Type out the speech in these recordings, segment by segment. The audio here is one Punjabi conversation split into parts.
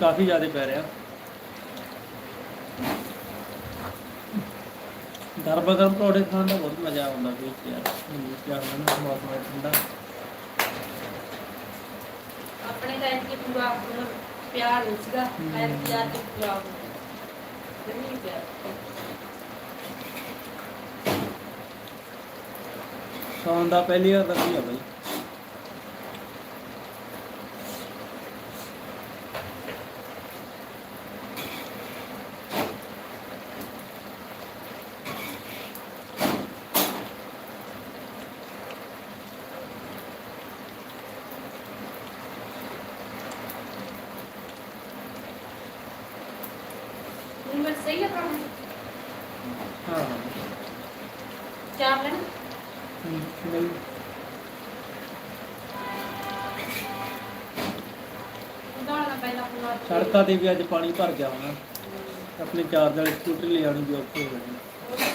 ਕਾਫੀ ਜ਼ਿਆਦਾ ਪੈ ਰਿਹਾ। ਗਰਮਾ ਗਰਮ ਪਰੌਂਠੇ ਖਾਣ ਦਾ ਬਹੁਤ ਮਜ਼ਾ ਆਉਂਦਾ ਵਿੱਚ ਯਾਰ। ਕਿਹਾ ਹੁੰਦਾ ਨਾ ਮੌਸਮ ਠੰਡਾ। ਆਪਣੇ ਟਾਈਮ ਕੀ ਪੂਰਾ ਮਤਲਬ ਪਿਆਰ ਸੀਗਾ। ਮੈਂ ਪਿਆਰ ਕੇ ਪੂਰਾ ਹੋ ਗਿਆ। ਨਹੀਂ ਪਿਆਰ। ਸੌਣ ਦਾ ਪਹਿਲੀ ਵਾਰ ਤਾਂ ਕੀ ਆ ਬਈ ਹੁਣ ਮੈਂ ਸਹੀ ਹੈ ਕੰਮ ਹਾਂ ਹਾਂ ਚਾਰ ਲੈਣ ਹਮ, ਨਹੀਂ ਉਦਾਹਰਨ ਪਹਿਲਾਂ ਪੂਰਾ ਸੜਕਾਂ ਤੇ ਵੀ ਅੱਜ ਪਾਣੀ ਭਰ ਗਿਆ ਹੋਣਾ। ਆਪਣੀ ਚਾਰਜ ਵਾਲੀ ਸਕੂਟਰ ਲੈ ਆਉਣੀ ਵੀ ਔਖੀ ਹੋ ਜਾਣੀ।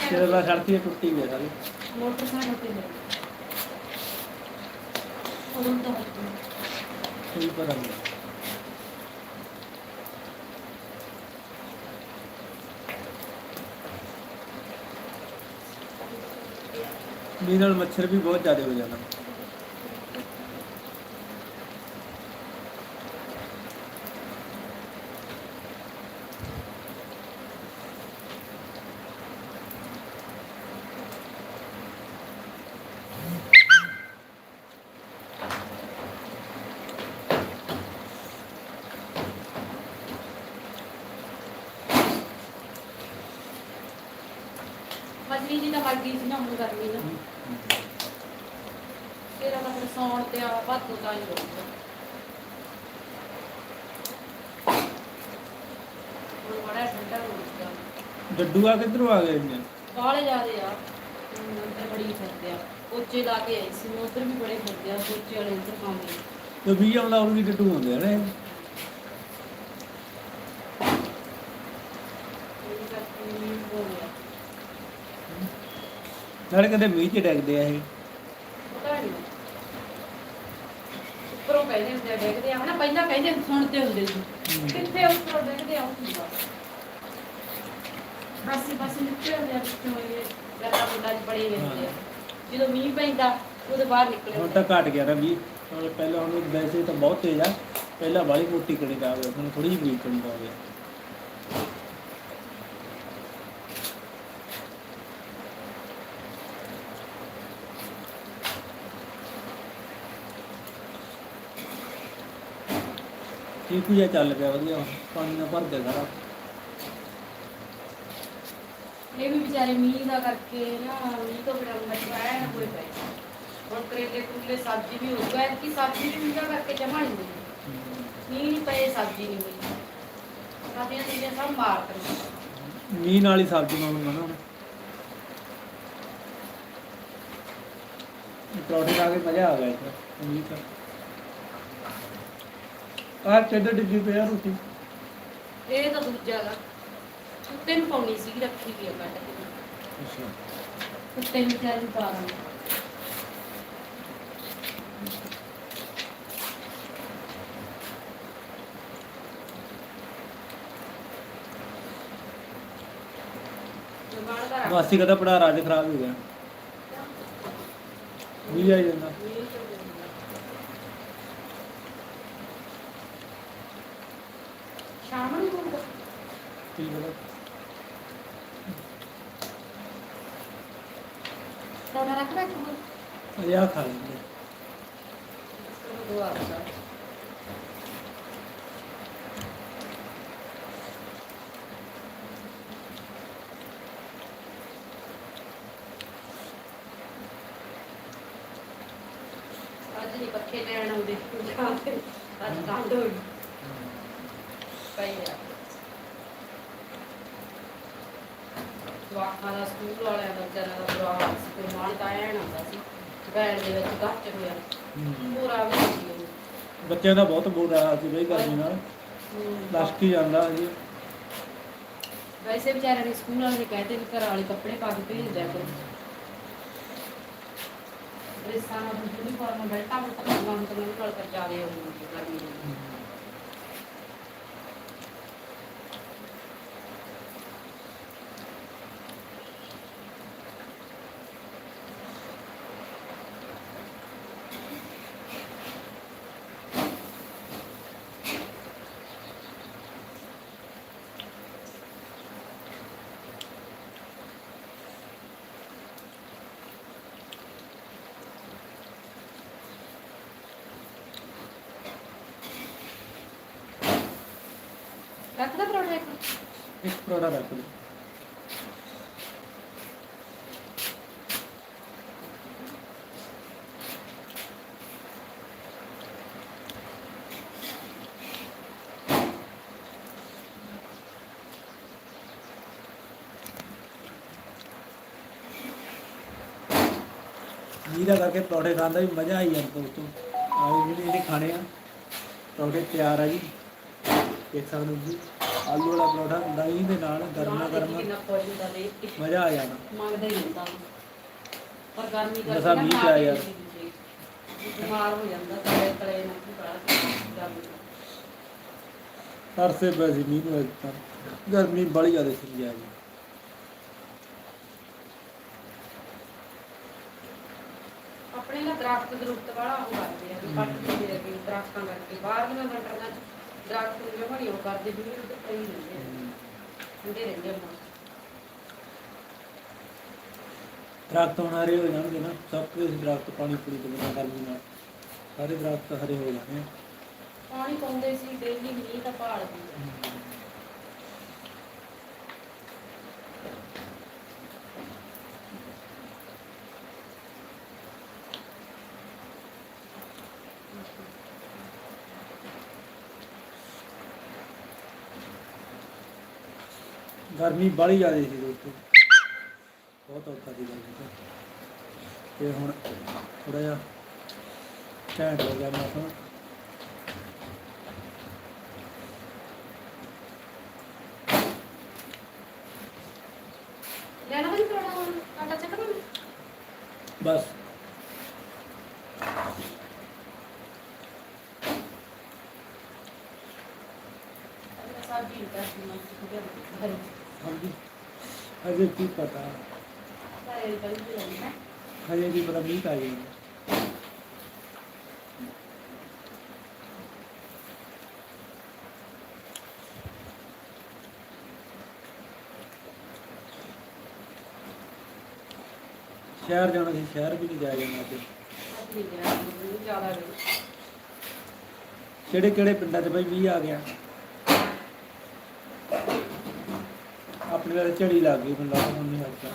ਤੇਰੇ ਦਾ ਸੜਕ ਹੀ ਟੁੱਟੀ ਗਈ ਸਾਰੀ। ਮੋਟਰਸਾਈਕਲ ਤੇ ਲੈ ਉਦੋਂ ਤਾਂ ਕੋਈ ਪਤਾ ਨਹੀਂ। ਮੀਂਹ ਨਾਲ ਮੱਛਰ ਵੀ ਬਹੁਤ ਜ਼ਿਆਦਾ ਹੋ ਜਾਂਦਾ ਮਜਲੀ ਜੀ ਤਾਂ ਵੱਗ ਗਈ ਨਾ ਹੁਣ ਗਰਮੀ ਨਾ ਫਿਰ ਆਪਾਂ ਫਿਰ ਸੌਣ ਤੇ ਆ ਭਾਤੋ ਤਾਂ ਹੀ ਹੋਊਗਾ ਹੁਣ ਬੜਾ ਠੰਡਾ ਹੋ ਗਿਆ ਡੱਡੂ ਆ ਕਿੱਧਰੋਂ ਆ ਗਏ ਨੇ ਕਾਲੇ ਜਾਦੇ ਆ। ਅੰਦਰ ਬੜੀ ਫਿਰਦੇ ਆ। ਪੋਚੇ ਲਾ ਕੇ ਆਈ ਸੀ ਮੈਂ ਉੱਧਰ ਵੀ ਬੜੇ ਫਿਰਦੇ ਆ ਪੋਚੇ ਵਾਲੇ ਉੱਧਰ ਪਾਉਂਦੇ ਤੇ ਵੀ ਆਉਂਦਾ ਉਹ ਵੀ ਡੱਡੂ ਹੁੰਦੇ ਆ ਨੇ ਨਾਲੇ ਕਦੇ ਮੀਂਹ ਚ ਡੈਗਦੇ ਆ ਇਹ ਪਤਾ ਨਹੀਂ ਉੱਪਰੋਂ ਕਹਿੰਦੇ ਹੁੰਦੇ ਆ ਡਿੱਗਦੇ ਆ ਹਨਾ? ਪਹਿਲਾਂ ਕਹਿੰਦੇ ਸੁਣਦੇ ਹੁੰਦੇ ਸੀ। ਕਿੱਥੇ ਉੱਪਰੋਂ ਡਿੱਗਦੇ ਆ ਹੁੰਦਾ ਬਾਸੀ ਬਾਸੀ ਨਿਕਲੇ ਹੁੰਦੇ ਆ ਵਿੱਚੋਂ ਇਹ ਗੱਲਾਂ ਮੁੰਡਾ ਚ ਬੜੇ ਰਹਿੰਦੇ ਆ। ਜਦੋਂ ਮੀਂਹ ਪੈਂਦਾ ਉਹਦੇ ਬਾਹਰ ਨਿਕਲੇ ਹੁਣ ਹੁੰਦੇ ਤਾਂ ਘਟ ਗਿਆ ਨਾ ਵੀ ਪਹਿਲਾਂ ਹੁਣ ਵੈਸੇ ਤਾਂ ਬਹੁਤ ਤੇਜ਼ ਆ। ਪਹਿਲਾਂ ਵਾਲੀ ਮੋਟੀ ਕਣੀ ਦਾ ਆ ਗਿਆ ਹੁਣ ਥੋੜੀ ਜਿਹੀ ਬਰੀਕ ਕਣੀ ਦਾ ਆ ਗਿਆ ਕੀ ਕੁਝ ਚੱਲ ਪਿਆ ਵਧੀਆ। ਪਾਣੀ ਨਾਲ ਭਰ ਗਿਆ ਸਾਰਾ। ਇਹ ਵੀ ਵਿਚਾਰੇ ਮੀਂਹ ਦਾ ਕਰਕੇ ਨਾ ਮੀਂਹ ਤੋਂ ਬਿਨਾਂ ਮਚਾਇਆ ਨਾ ਕੋਈ ਪੈ ਹੁਣ ਕਰੇਲੇ ਕੁਰਲੇ ਸਬਜ਼ੀ ਵੀ ਹੋਊਗਾ ਕਿ ਸਬਜ਼ੀ ਵੀ ਮੀਂਹ ਦਾ ਕਰਕੇ ਜਮਾ ਨਹੀਂ ਹੋਈ ਮੀਂਹ ਨਹੀਂ ਪਏ ਸਬਜ਼ੀ ਨਹੀਂ ਹੋਈ ਸਾਡੀਆਂ ਚੀਜ਼ਾਂ ਸਭ ਮਾਰ ਕਰ ਮੀਂਹ ਨਾਲ ਹੀ ਸਬਜ਼ੀ ਬਣਾਉਣਾ ਨਾ ਪਰੌਂਠੇ ਖਾ ਕੇ ਮਜ਼ਾ ਆ ਗਿਆ ਇੱਥੇ। ਮੀਂਹ ਤਾਂ। ਆਹ ਚੱਦਰ ਡਿੱਗੀ ਪਿਆ ਰੋਟੀ। ਇਹ ਤਾਂ ਦੂਜਾ ਗਾ। ਕੁੱਤੇ ਨੂੰ ਪਾਉਣੀ ਸੀ ਰੱਖੀ ਵੀ ਆ ਕੱਢ ਕੇ ਅੱਛਾ। ਕੁੱਤੇ ਨੂੰ ਵਿਚਾਰੇ ਨੂੰ ਪਾ ਦਾਂਗੇ ਜਮਾਨ ਦਾ। ਰੱਖ ਮਾਸੀ ਕਹਦਾ ਪੜਾ ਰਾਜ ਖਰਾਬ ਹੋ ਗਿਆ। ਵੀ ਆ ਜਾਂਦਾ ਸ਼ਾਮ ਨੂੰ ਹੋਊਗਾ ਕੀ ਬੜਾ ਤਾਂ ਰੱਖ ਰੱਖ ਅਜਾ ਖਾ ਲੈਂਦੇ ਅੱਜ ਨਹੀਂ ਪੱਖੇ ਲੈਣ ਆਉਂਦੇ ਜਾਂਦੇ ਅੱਜ ਠੰਡ ਹੋਈ। ਪਈ ਆ। ਜਵਾਕਾਂ ਦਾ ਸਕੂਲ ਵਾਲਿਆਂ ਦਾ ਵਿਚਾਰਿਆਂ ਦਾ ਬੁਰਾ ਹਾਲ ਸੀ, ਕੋਈ ਮਾਣ ਤਾਂ ਐਨ ਆਉਂਦਾ ਸੀ। ਬੈਠ ਦੇ ਵਿੱਚ ਗੱਚ ਹੋਇਆ ਪੂਰਾ ਵੀ ਸੀ ਉਹ। ਬੱਚਿਆਂ ਦਾ ਬਹੁਤ ਬੁਰਾ ਹਾਲ ਸੀ ਬਈ ਗਰਮੀ ਨਾਲ। ਦੱਸ ਕੀ ਜਾਂਦਾ ਜੀ ਵੈਸੇ ਵਿਚਾਰਿਆਂ ਨੇ ਸਕੂਲ ਵਾਲੇ ਨੇ ਕਹਿੰਦੇ ਵੀ ਘਰ ਵਾਲੇ ਕੱਪੜੇ ਪਾ ਕੇ ਭੇਜ ਦਿਆ ਕਰੋ। ਡਰੈਸਾਂ ਨਾਲ ਯੂਨੀਫਾਰਮ ਬੈਲਟਾਂ ਬੁਲਟਾਂ ਨਾਲ ਤਾਂ ਨਾਲ ਕਰ ਜਾਵੇ ਉਹ ਗਰਮੀ ਪਰੌਠਾ ਇੱਕ ਇੱਕ ਪਰੌਠਾ ਰੱਖ ਲਓ ਕਰਕੇ ਪਰੌਠੇ ਖਾਣ ਦਾ ਵੀ ਮਜ਼ਾ ਆਈ ਜਾਂਦਾ ਦੋਸਤੋ ਆਹ ਜਿਹੜੇ ਜਿਹੜੇ ਖਾਣੇ ਆ ਪਰੌਂਠੇ ਤਿਆਰ ਆ ਜੀ ਦੇਖ ਸਕਦੇ ਹੋ ਜੀ ਆਲੂ ਵਾਲਾ ਪਰੌਠਾ ਦਹੀਂ ਦੇ ਨਾਲ ਗਰਮਾ ਗਰਮ ਕਿੰਨਾ ਖੁਸ਼ ਹੁੰਦਾ ਦੇਖ ਕੇ। ਮਜ਼ਾ ਆ ਜਾਣਾ ਮੰਗਦਾ ਹੀ ਹੁੰਦਾ ਪਰ ਗਰਮੀ ਕਰਕੇ ਦਸਾਂ ਮੀਂਹ ਪਿਆ ਯਾਰ। ਬਿਮਾਰ ਹੋ ਜਾਂਦਾ ਤਲੇ ਤਲੇ ਨੂੰ ਕੀ ਪੜਾ ਗਰਮੀ ਮੀਂਹ ਨੂੰ ਇੱਕ ਤਾਂ। ਗਰਮੀ ਬੜੀ ਜ਼ਿਆਦਾ ਸੀ ਜੀ ਆਪਣੇ ਨਾ ਦਰਖਤ ਦਰੁਖਤ ਵਾਲਾ ਉਹ ਕਰਦੇ ਆ ਵੀ ਪੱਟ ਕਿ ਦਰਖਤਾਂ ਕਰਕੇ। ਬਾਹਰ ਦੀਆਂ ਮਟਰਾਂ ਚ ਦਰਖਤ ਨੂੰ ਜਮਾ ਨਹੀਂ ਉਹ ਕਰਦੇ ਵੀ ਉਹ ਪਈ ਰਹਿੰਦੇ ਠੰਡੇ ਰਹਿੰਦੇ ਮੌਸਮ। ਦਰਖਤ ਹੁਣ ਹਰੇ ਹੋ ਜਾਣਗੇ ਨਾ ਸਭ ਕੁਝ ਦਰਖਤ ਪਾਣੀ ਪੂਰੀ ਤੋਂ ਬਿਨਾਂ ਗਰਮੀ ਨਾਲ। ਸਾਰੇ ਦਰਖਤ ਹਰੇ ਹੋ ਜਾਣੇ ਆ। ਪਾਣੀ ਪਾਉਂਦੇ ਸੀ ਡੇਲੀ ਮੀਂਹ ਤਾਂ ਭਾਲਦੀ ਆ। ਗਰਮੀ ਬੜੀ ਜ਼ਿਆਦਾ ਸੀ ਦੋਸਤੋ ਬਹੁਤ ਔਖਾ ਸੀ ਗੱਲ ਤੋਂ। ਤੇ ਹੁਣ ਥੋੜਾ ਜਿਹਾ ਘੈਂਟ ਹੋ ਗਿਆ ਮੌਸਮ ਲੈਣਾ ਵੀ ਪਰੌਠਾ ਹੁਣ ਆਟਾ ਚੱਕਣਾ ਬਸ ਸਬਜ਼ੀ ਦਾ ਸੀ ਮੈਂ ਕਿਹਾ ਘਰੇ ਹਾਂਜੀ ਅਜੇ ਕੀ ਪਤਾ? ਵੀ ਹਜੇ ਕੀ ਪਤਾ ਮੀਂਹ ਆ ਜਾਏਗਾ ਸ਼ਹਿਰ ਜਾਣਾ ਸੀ ਸ਼ਹਿਰ ਵੀ ਨਹੀਂ ਜਾਇਆ ਜਾਣਾ ਅੱਜ ਜ਼ਿਆਦਾ ਵੇ ਕਿਹੜੇ ਕਿਹੜੇ ਪਿੰਡਾਂ 'ਚ ਬਈ ਮੀਂਹ ਆ ਗਿਆ। ਆਪਣੇ ਝੜੀ ਲੱਗ ਗਈ ਮੈਨੂੰ ਹੁਣ ਨਹੀਂ ਹਟਦਾ।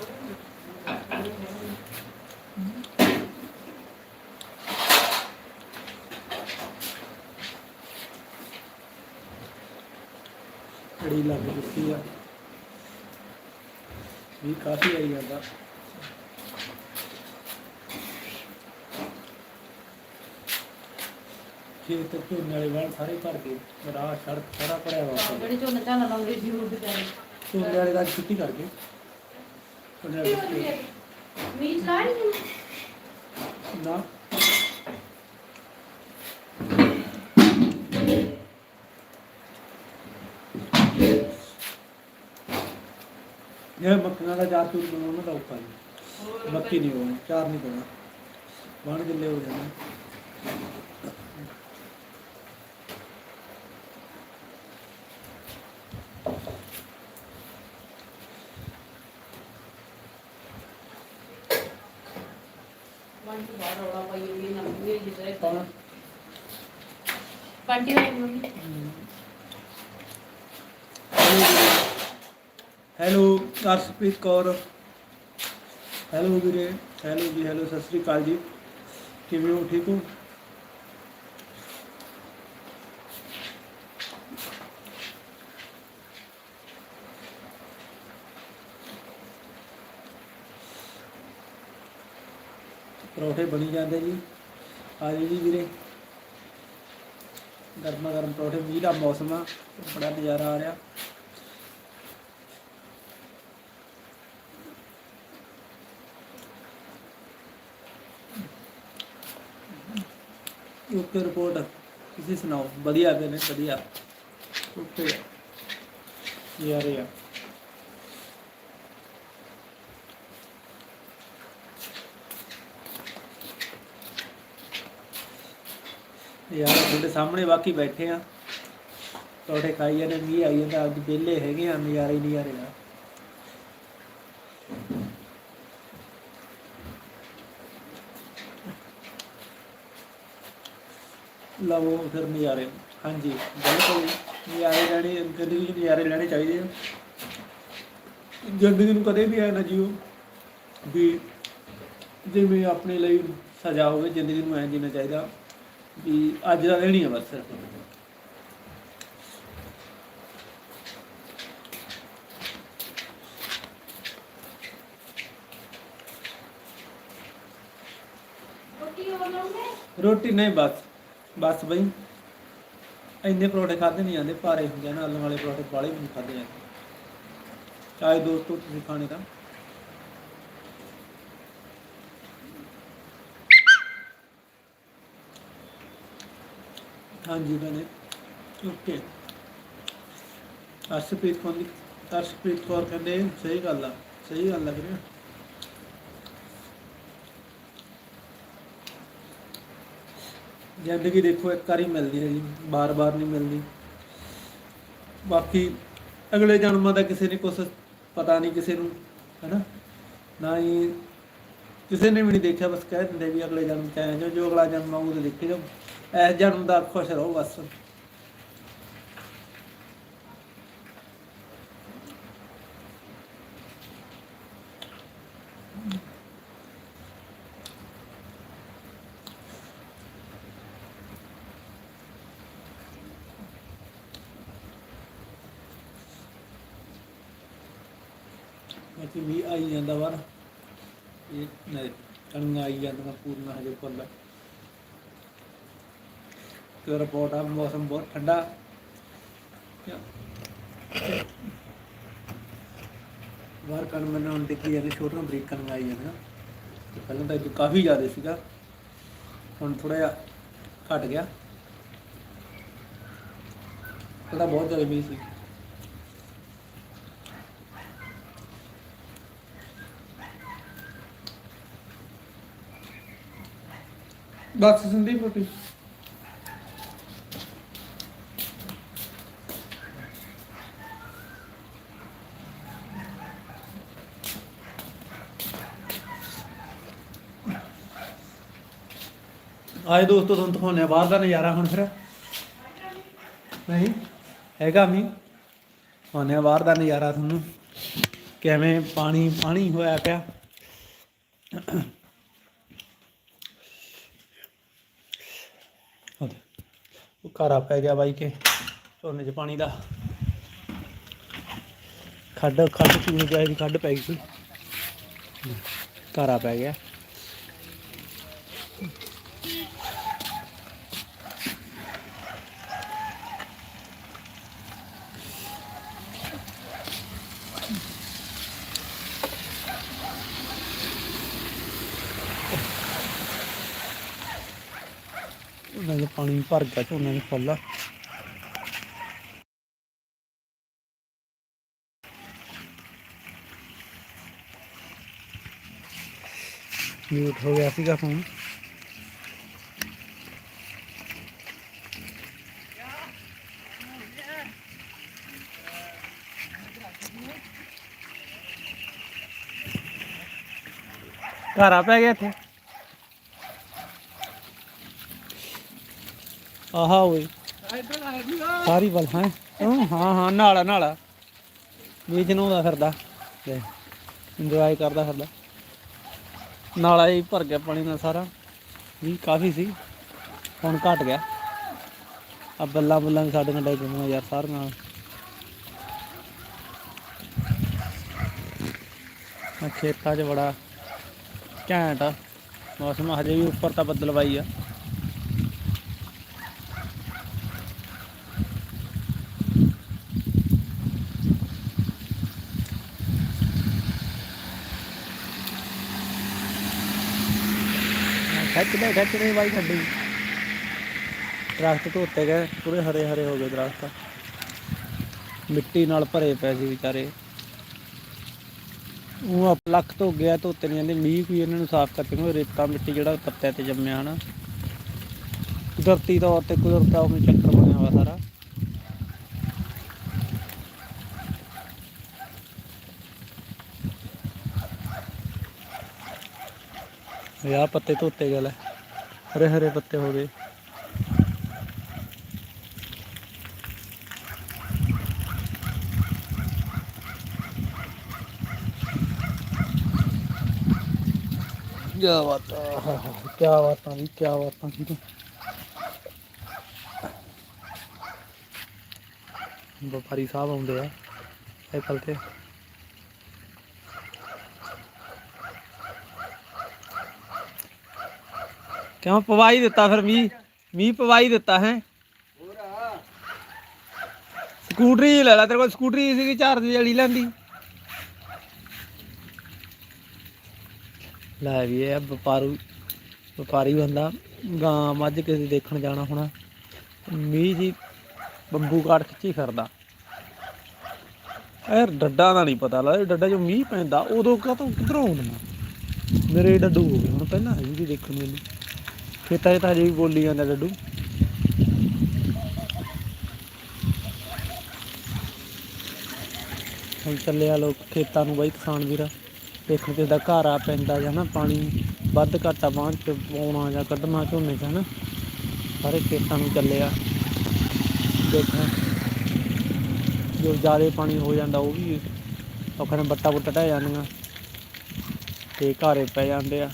ਝੜੀ ਲੱਗ ਚੁੱਕੀ ਆ। ਵੀ ਕਾਫੀ ਆਈ ਜਾਂਦਾ। ਖੇਤ ਝੋਨੇ ਵਾਲੇ ਵਾਲ ਸਾਰੇ ਭਰ ਗਏ। ਰਾਹ ਸੜਕ ਸਾਰਾ ਭਰਿਆ ਹੋਇਆ ਜਿਹੜੇ ਝੋਨਾ ਝਾਨਾ ਲਾਉਂਦੇ ਸੀ ਉਹ ਵਾਲੇ ਦਾ ਛੁੱਟੀ ਕਰ ਗਏ ਝੋਨੇ ਵਾਲੇ ਛੁੱਟੀ ਮੀਂਹ ਚਲਾਈ ਨਹੀਂ ਨਾ। ਇਹ ਮੱਕੀਆਂ ਦਾ ਚਾਰ ਚੂਰ ਬਣਾਉਣਾ ਤਾਂ ਔਖਾ ਜੀ। ਮੱਕੀ ਨਹੀਂ ਹੋਣਾ ਚਾਰ ਨਹੀਂ ਪਾਉਣਾ ਬਣ ਗਿੱਲੇ ਹੋ ਜਾਣੇ ਮਨ ਤੋਂ ਬਾਹਰ ਰੌਲਾ ਪਾਈ ਹੋਈ ਨਾ ਮੂਹਰੇ ਜਿੱਦਾਂ ਕੌਣ ਬੰਟੀ ਹੋਈ mummy hello Arshpreet Kaur. Hello ਵੀਰੇ, ਹੈਲੋ ਜੀ, ਹੈਲੋ, ਸਤਿ ਸ੍ਰੀ ਅਕਾਲ ਜੀ। ਕਿਵੇਂ ਹੋ, ਠੀਕ ਹੋ? ਪਰੌਠੇ ਬਣੀ ਜਾਂਦੇ ਜੀ। ਆ ਜੀ ਜੀ ਵੀਰੇ। ਗਰਮਾ ਗਰਮ ਪਰੌਠੇ, ਮੀਂਹ ਦਾ ਮੌਸਮ ਆ, ਬੜਾ ਨਜ਼ਾਰਾ ਆ ਰਿਹਾ। ਓਕੇ ਰਿਪੋਰਟ ਤੁਸੀਂ ਸੁਣਾਓ। ਵਧੀਆ ਨੇ ਵਧੀਆ। ਓਕੇ ਯਾਰ ਯਾਰ। ਯਾਰ ਤੁਹਾਡੇ ਸਾਹਮਣੇ ਬਾਕੀ ਬੈਠੇ ਆ। ਤੁਹਾਡੇ ਖਾਈ ਜਾਂਦੇ ਮੀਂਹ ਆਈ ਜਾਂਦਾ ਅੱਜ ਵਿਹਲੇ ਹੈਗੇ ਆ ਨਜ਼ਾਰੇ ਨਜ਼ਾਰੇ ਆ। ਲਓ ਫਿਰ ਨਜ਼ਾਰੇ। ਹਾਂਜੀ ਬਿਲਕੁਲ ਨਜ਼ਾਰੇ ਲੈਣੇ ਜ਼ਿੰਦਗੀ 'ਚ ਨਜ਼ਾਰੇ ਲੈਣੇ ਚਾਹੀਦੇ ਆ। ਜ਼ਿੰਦਗੀ ਨੂੰ ਕਦੇ ਵੀ ਐ ਨਾ ਜੀਓ ਵੀ ਜਿਵੇਂ ਆਪਣੇ ਲਈ ਸਜ਼ਾ ਹੋਵੇ ਜ਼ਿੰਦਗੀ ਨੂੰ ਐਂ ਜੀਣਾ ਚਾਹੀਦਾ ਵੀ ਅੱਜ ਦਾ ਦਿਨ ਹੀ ਆ ਬਸ। ਸਿਰਫ ਰੋਟੀ ਨਹੀਂ ਬਸ। ਬਸ ਬਈ। ਇੰਨੇ ਪਰੌਂਠੇ ਖਾਦੇ ਨਹੀਂ ਜਾਂਦੇ, ਭਾਰੇ ਹੁੰਦੇ ਆ ਨਾ ਆਲੂ ਵਾਲੇ ਪਰੌਂਠੇ ਬਾਲੇ ਵੀ ਨਹੀਂ ਖਾਦੇ ਜਾਂਦੇ। ਚਾਹੇ ਦੋਸਤੋ ਤੁਸੀਂ ਖਾਣੇ ਤਾਂ। ਹਾਂਜੀ ਬਣੇ ਓਕੇ। ਅਰਸ਼ਪ੍ਰੀਤ ਕੌਰ ਦੀ ਅਰਸ਼ਪ੍ਰੀਤ ਕੌਰ ਕਹਿੰਦੇ, ਸਹੀ ਗੱਲ ਆ, ਸਹੀ ਗੱਲ ਲੱਗ ਰਹੀ ਜ਼ਿੰਦਗੀ ਦੇਖੋ, ਇੱਕ ਵਾਰੀ ਮਿਲਦੀ ਹੈ ਜੀ, ਬਾਰ-ਬਾਰ ਨਹੀਂ ਮਿਲਦੀ। ਬਾਕੀ ਅਗਲੇ ਜਨਮਾਂ ਦਾ ਕਿਸੇ ਨੇ ਕੁਛ ਪਤਾ ਨਹੀਂ, ਕਿਸੇ ਨੂੰ, ਹੈਨਾ? ਨਾ ਹੀ ਕਿਸੇ ਨੇ ਵੀ ਨਹੀਂ ਦੇਖਿਆ, ਬਸ ਕਹਿ ਦਿੰਦੇ ਵੀ ਅਗਲੇ ਜਨਮ ਚ ਆਏ ਜੋ ਜੋ ਅਗਲਾ ਜਨਮ ਆਊ ਉਹ ਦੇਖੇ ਜਾਓ। ਇਸ ਜਨਮ ਦਾ ਖੁਸ਼ ਰਹੋ ਬਸ। ਬਾਕੀ ਵੀ ਆਈ ਜਾਂਦਾ ਵਾ ਨਾ। ਇਹ ਕਣੀਆਂ ਆਈ ਜਾਂਦੀਆਂ ਪੂਰੀਆਂ ਹਜੇ ਫੁੱਲ ਤੇ ਰਿਪੋਰਟ ਆ, ਮੌਸਮ ਬਹੁਤ ਠੰਡਾ। ਕਿਆ- ਬਾਹਰ ਕਣ ਮੈਨੂੰ ਹੁਣ ਦੇਖੀ ਜਾਂਦੇ ਛੋਟੀਆਂ ਬਰੀਕ ਕਣੀਆਂ ਆਈ ਜਾਂਦੀਆਂ। ਪਹਿਲਾਂ ਤਾਂ ਕਾਫੀ ਜ਼ਿਆਦਾ ਸੀਗਾ। ਹੁਣ ਥੋੜਾ ਜਿਹਾ ਘਟ ਗਿਆ। ਪਹਿਲਾਂ ਬਹੁਤ ਜ਼ਿਆਦਾ ਮੀਂਹ ਸੀ। ਬਸ ਸੰਦੀਪ ਰੋਟੀ ਆਏ ਦੋਸਤੋ ਤੁਹਾਨੂੰ ਦਿਖਾਉਂਦੇ ਆ ਬਾਹਰ ਦਾ ਨਜ਼ਾਰਾ ਹੁਣ ਫਿਰ ਨਹੀਂ ਹੈਗਾ ਮੀ ਆ ਬਾਹਰ ਦਾ ਨਜ਼ਾਰਾ ਤੁਹਾਨੂੰ ਕਿਵੇਂ ਪਾਣੀ ਪਾਣੀ ਹੋਇਆ ਪਿਆ ਉਹ ਦੇਖ, ਪੈ ਗਿਆ ਬਾਈ ਕੇ ਝੋਨੇ 'ਚ ਪਾਣੀ ਦਾ। ਖੱਡ ਖੱਡ ਚੂਨੇ ਜਾਏ ਦੀ ਖੱਡ ਪੈ ਗਈ ਸੀ। ਘਾਰਾ ਪੈ ਗਿਆ ਉਹਨਾਂ ਦੇ ਪਾਣੀ ਭਰ ਗਿਆ ਝੋਨੇ ਨੂੰ ਫੁੱਲ ਮਿਊਟ ਹੋ ਗਿਆ ਸੀਗਾ ਫੋਨ ਘਰ ਪੈ ਗਿਆ ਇੱਥੇ? ਆਹਾ ਓਏ। ਸਾਰੀ ਬਲ ਹੈ? ਹਾਂ ਹਾਂ ਨਾਲਾ ਨਾਲਾ। ਵਿੱਚ ਨਹਾਉਂਦਾ ਫਿਰਦਾ। ਤੇ ਇੰਜੋਏ ਕਰਦਾ ਫਿਰਦਾ। ਨਾਲਾ ਹੀ ਭਰ ਗਿਆ ਪਾਣੀ ਨਾਲ ਸਾਰਾ। ਵੀ ਕਾਫੀ ਸੀ। ਹੁਣ ਘਟ ਗਿਆ। ਆ ਬੱਲਾ ਬੁੱਲਾਂ ਵੀ ਸਾਡੇ ਨਾਲ ਡਿੱਗ ਗਈਆਂ ਯਾਰ ਸਾਰੀਆਂ ਆ ਖੇਤਾਂ 'ਚ ਬੜਾ ਘੈਂਟ ਆ। ਮੌਸਮ ਹਜੇ ਵੀ ਉੱਪਰ ਤਾਂ ਬੱਦਲਵਾਈ ਆ। ਖਿੱਚਦੇ ਖਿੱਚਦੇ ਬਾਈ ਗੱਡੀ ਦਰਖਤ ਧੋਤੇ ਗਏ, ਪੂਰੇ ਹਰੇ ਹਰੇ ਹੋ ਗਏ ਦਰਖਤ। ਮਿੱਟੀ ਨਾਲ ਭਰੇ ਪਏ ਸੀ ਵਿਚਾਰੇ। ਉਹ ਆਪ ਲੱਖ ਤੋਂ ਗਿਆ ਧੋਤੇ ਨਹੀਂ ਜਾਂਦੇ। ਮੀਂਹ ਕੋਈ ਇਹਨਾਂ ਨੂੰ ਸਾਫ਼ ਕਰਕੇ ਉਹ ਰੇਤਾ, ਮਿੱਟੀ ਜਿਹੜਾ ਪੱਤਿਆਂ ਤੇ ਜੰਮਿਆ ਹਨਾ। ਕੁਦਰਤੀ ਤੌਰ ਤੇ ਕੁਦਰਤ ਉਹ ਚੱਕਰ ਬਣਿਆ ਹੋਇਆ ਸਾਰਾ। ਯਾ ਪੱਤੇ ਧੋਤੇ ਗਏ ਲੈ। ਹਰੇ ਹਰੇ ਪੱਤੇ ਹੋ ਗਏ। ਕਿਆ ਬਾਤਾਂ ਕਿਆ ਬਾਤਾਂ ਜੀ, ਕਿਆ ਬਾਤਾਂ ਜੀ। ਵਪਾਰੀ ਸਾਹਿਬ ਆਉਂਦੇ ਆ ਸਾਈਕਲ ਤੇ। ਕਿਉਂ ਪਵਾਈ ਦਿੱਤਾ ਫਿਰ ਮੀਂਹ? ਮੀਂਹ ਪਵਾਈ ਦਿੱਤਾ ਹੈ? ਸਕੂਟਰੀ ਲੈ ਲੈ, ਤੇਰੇ ਕੋਲ ਸਕੂਟਰੀ ਸੀਗੀ ਚਾਰਜ ਵਾਲੀ ਲੈਂਦੀ। ਲੈ ਵੀ ਇਹ ਵਪਾਰੂ, ਵਪਾਰੀ ਬੰਦਾ, ਗਾਂ ਮੱਝ ਕਿਸੇ ਦੇਖਣ ਜਾਣਾ ਹੋਣਾ। ਮੀਂਹ ਜੀ ਬੰਬੂ ਕਾਟ ਖਿੱਚੀ ਫਿਰਦਾ। ਯਾਰ ਡੱਡਾ ਦਾ ਨਹੀਂ ਪਤਾ ਲੱਗਦਾ ਡੱਡਾ ਜੋ ਮੀਂਹ ਪੈਂਦਾ, ਉਦੋਂ ਕਾ ਤੋਂ ਕਿਧਰੋਂ ਆਉਂਦਾ। ਮੇਰੇ ਡੱਡੂ ਹੋ ਗਏ, ਹੁਣ ਪਹਿਲਾਂ ਹੈ ਜੀ ਦੇਖਣ ਨੂੰ। ਖੇਤਾਂ 'ਚ ਤਾਂ ਹਜੇ ਵੀ ਬੋਲੀ ਜਾਂਦਾ ਡੱਡੂ ਹੁਣ ਚੱਲਿਆ ਲੋਕ ਖੇਤਾਂ ਨੂੰ ਬਾਈ ਕਿਸਾਨ ਵੀਰ। ਦੇਖਣ ਤੇ ਦਾ ਘਰ ਆ ਪੈਂਦਾ ਜਾਂ ਨਾ ਪਾਣੀ ਵੱਧ ਘਾਟਾ ਬਾਂਹ ਚ ਪਾਉਣਾ ਜਾਂ ਕੱਢਣਾ ਝੋਨੇ ਚ ਨਾ ਸਾਰੇ ਖੇਤਾਂ ਨੂੰ ਚੱਲਿਆ ਦੇਖਾਂ। ਜੋ ਜ਼ਿਆਦਾ ਪਾਣੀ ਹੋ ਜਾਂਦਾ ਉਹ ਵੀ ਔਖਾ ਨਾਲ ਬੱਟਾ ਬੁੱਟਾ ਢਹਿ ਜਾਂਦੀਆਂ। ਤੇ ਘਾਰੇ ਪੈ ਜਾਂਦੇ ਆ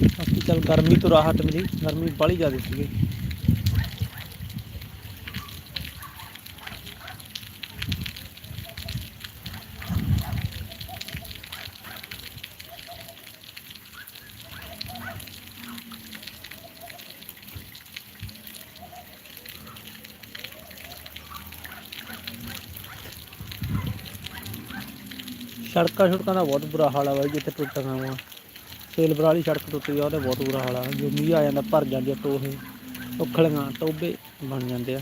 ਬਾਕੀ ਚੱਲ ਗਰਮੀ ਤੋਂ ਰਾਹਤ ਮਿਲੀ, ਗਰਮੀ ਬਾਹਲੀ ਜ਼ਿਆਦਾ ਸੀਗੀ। ਸੜਕਾਂ ਸੜਕਾਂ ਦਾ ਬਹੁਤ ਬੁਰਾ ਹਾਲ ਆ ਬਾਈ, ਜਿੱਥੇ ਟੁੱਟੀਆਂ ਵਾ ਸੇਲਬਰ ਵਾਲੀ ਸੜਕ ਟੁੱਟੀ ਆ ਉਹਦਾ ਬਹੁਤ ਬੁਰਾ ਹਾਲ ਆ। ਜੋ ਮੀਂਹ ਆ ਜਾਂਦਾ, ਭਰ ਜਾਂਦੀ ਆ ਟੋਹੇ, ਉਖਲੀਆਂ ਟੋਬੇ ਬਣ ਜਾਂਦੇ ਆ।